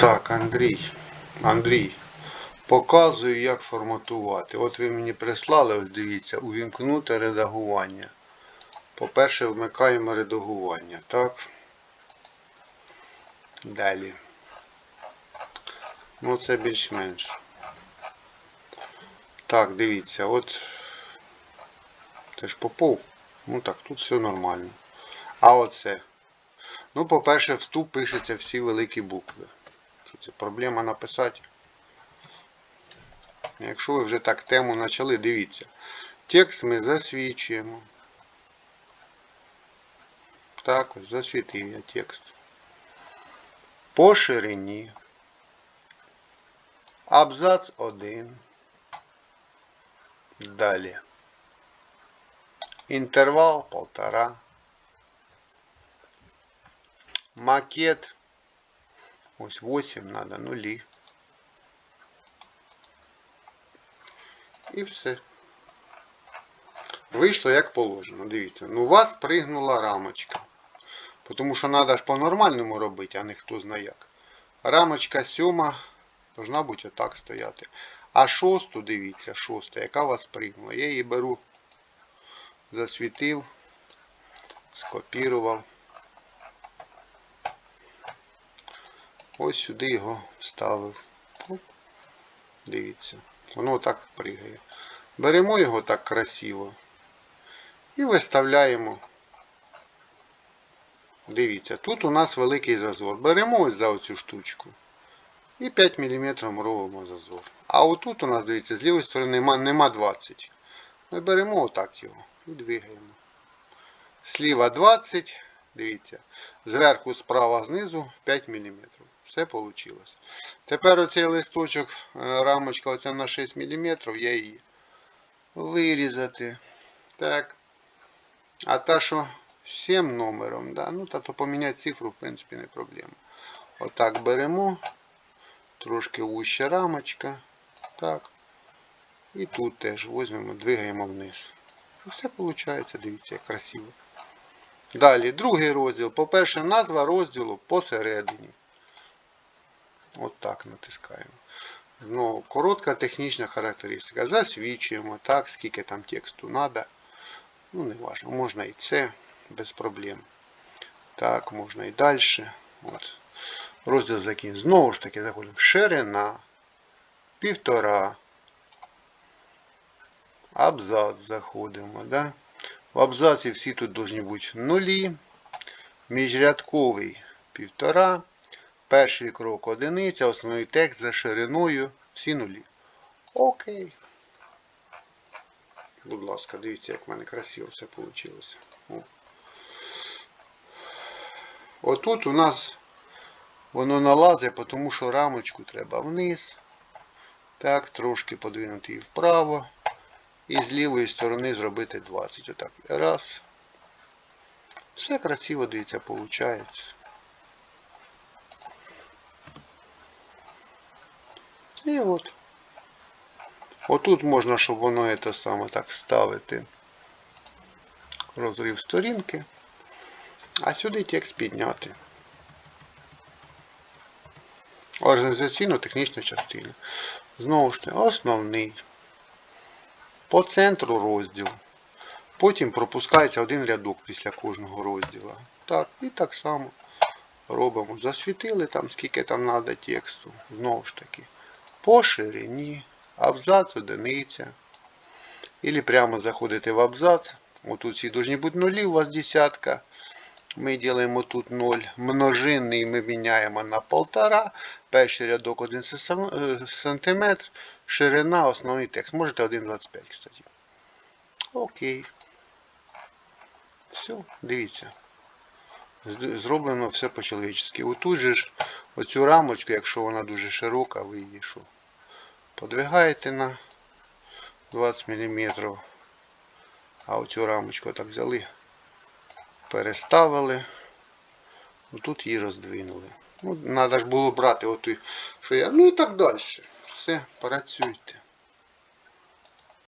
Так, Андрій. Андрій. Показую, як форматувати. От ви мені прислали, ось дивіться, увімкнути редагування. По-перше, вмикаємо редагування. Так. Далі. Ну, це більш-менш. Так, дивіться, от. Це ж попов. Ну так, тут все нормально. А оце. Ну, по-перше, вступ пишеться всі великі букви. Це проблема написати? Якщо ви вже так тему почали, дивіться. Текст ми засвічуємо. Так ось, засвітив я текст. По ширині. Абзац 1. Далі. Інтервал полтора. Макет. Ось 8 надо, нулі. І все. Вийшло як положено. Дивіться. Ну у вас пригнула рамочка. Тому що треба ж по-нормальному робити, а не хто знає як. Рамочка сьома должна бути отак стояти. А шосту, дивіться, шоста, яка вас пригнула. Я її беру, засвітив, скопірував. Ось сюди його вставив. Дивіться. Воно так пригає. Беремо його так красиво і виставляємо. Дивіться, тут у нас великий зазор. Беремо ось за оцю штучку. І 5 мм робимо зазор. А отут у нас, дивіться, з лівої сторони нема, нема 20. Ми беремо отак його і двигаємо. Сліва 20, дивіться, зверху, справа, знизу 5 мм. Все вийшло. Тепер оцей листочок, е, рамочка оця на 6 мм, я її вирізати. Так. А та, що 7 номером, да, ну та то поміняти цифру, в принципі, не проблема. Отак беремо. Трошки вуща рамочка. Так. І тут теж візьмемо, двигаємо вниз. Все виходить, дивіться, як красиво. Далі, другий розділ. По-перше, назва розділу посередині. От так натискаємо. Знову коротка технічна характеристика. Засвічуємо так, скільки там тексту треба. Ну, не важно. Можна і це без проблем. Так, можна і далі. От. Розділ закінчений. Знову ж таки, заходимо. Ширина. Півтора. Абзац заходимо. Да? В абзаці всі тут повинні бути нулі. Міжрядковий півтора. Перший крок одиниця, основний текст за шириною. Всі нулі. Окей. Будь ласка, дивіться, як в мене красиво все вийшло. Отут у нас воно налазить, тому що рамочку треба вниз. Так, трошки подвинути її вправо. І з лівої сторони зробити 20. Отак. Раз. Все красиво, дивіться, виходить. І от. Отут можна, щоб воно це саме так ставити. Розрив сторінки. А сюди текст підняти. Організаційно-технічна частина. Знову ж таки, основний. По центру розділ. Потім пропускається один рядок після кожного розділу. Так, і так само робимо. Засвітили там, скільки там треба тексту. Знову ж таки. По ширині. Абзац одиниця. Ілі прямо заходите в абзац. Отут всі должны бути нулі, у вас десятка. Ми делаємо тут 0. Множинний ми міняємо на 1,5. Перший рядок 1 см. Ширина, основний текст. Можете 1,25, кстати. Окей. Все, дивіться. Зроблено все по-чоловічески. Отут же ж оцю рамочку, якщо вона дуже широка, ви її що? Подвигаєте на 20 мм. А оцю рамочку так взяли, переставили. Тут її роздвинули. Ну, Треба ж було брати оту, що я. Ну і так далі. Все, працюйте.